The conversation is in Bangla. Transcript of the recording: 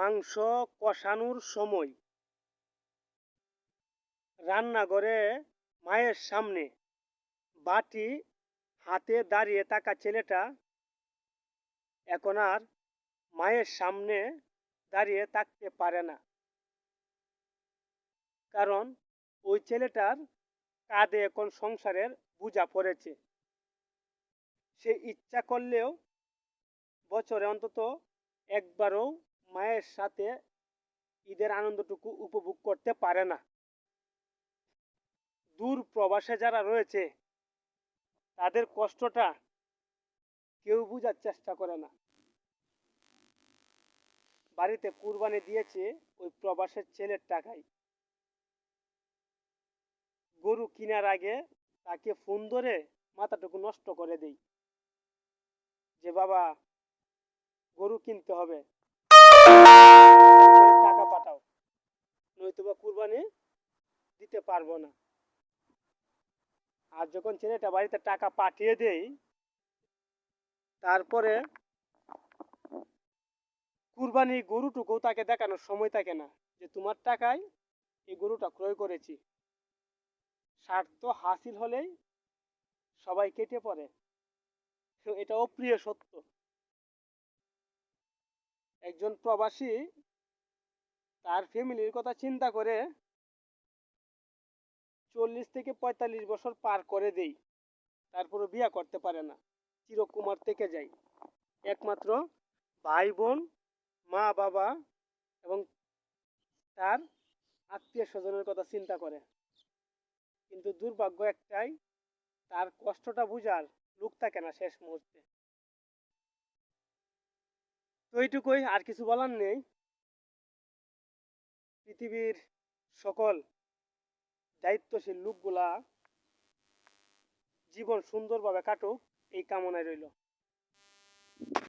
মাংস কষানোর সময়। রান্নাঘরে মায়ের সামনে বাটি হাতে দাঁড়িয়ে থাকা ছেলেটা এখন আর মায়ের সামনে দাঁড়িয়ে থাকতে পারে না। কারণ ওই ছেলেটার কাঁধে এখন সংসারের বোঝা পড়েছে। সে ইচ্ছা করলেও বছরে অন্তত একবারও মায়ের সাথে ঈদের আনন্দটুকু উপভোগ করতে পারে না। দূর প্রবাসে যারা রয়েছে, তাদের কষ্টটা কেউ বোঝার চেষ্টা করে না। বাড়িতে কুরবানি দিয়েছে ওই প্রবাসের ছেলের টাকায় গরু কেনার আগে তাকে ফোন ধরে মাথাটুকু নষ্ট করে দেই। যে, বাবা, গরু কিনতে হবে। টাকা পাঠাও। নয়তোবা কুরবানি দিতে পারব না। আর যখন ছেলেটা বাড়িতে টাকা পাঠিয়ে দেই, তারপরে কুরবানি গরুটুকু তাকে দেখানোর সময় থাকে না যে তোমার টাকায় এই গরুটা ক্রয় করেছি। স্বার্থ হাসিল হলেই সবাই কেটে পড়ে। এটা অপ্রিয় সত্য। একজন প্রবাসী তার ফ্যামিলির কথা চিন্তা করে চল্লিশ থেকে পঁয়তাল্লিশ বছর পার করে দেই। তারপরে বিয়া করতে পারে না। চিরকুমার থেকে যাই। একমাত্র ভাই বোন মা বাবা এবং তার আত্মীয় স্বজনের কথা চিন্তা করে। কিন্তু দুর্ভাগ্য একটাই, তার কষ্টটা বুঝার লোক থাকে না শেষ মুহূর্তে। এইটুকুই আর কিছু বলার নেই। পৃথিবীর সকল দায়িত্বশীল লোকগুলা জীবন সুন্দরভাবে কাটুক, এই কামনায় রইল।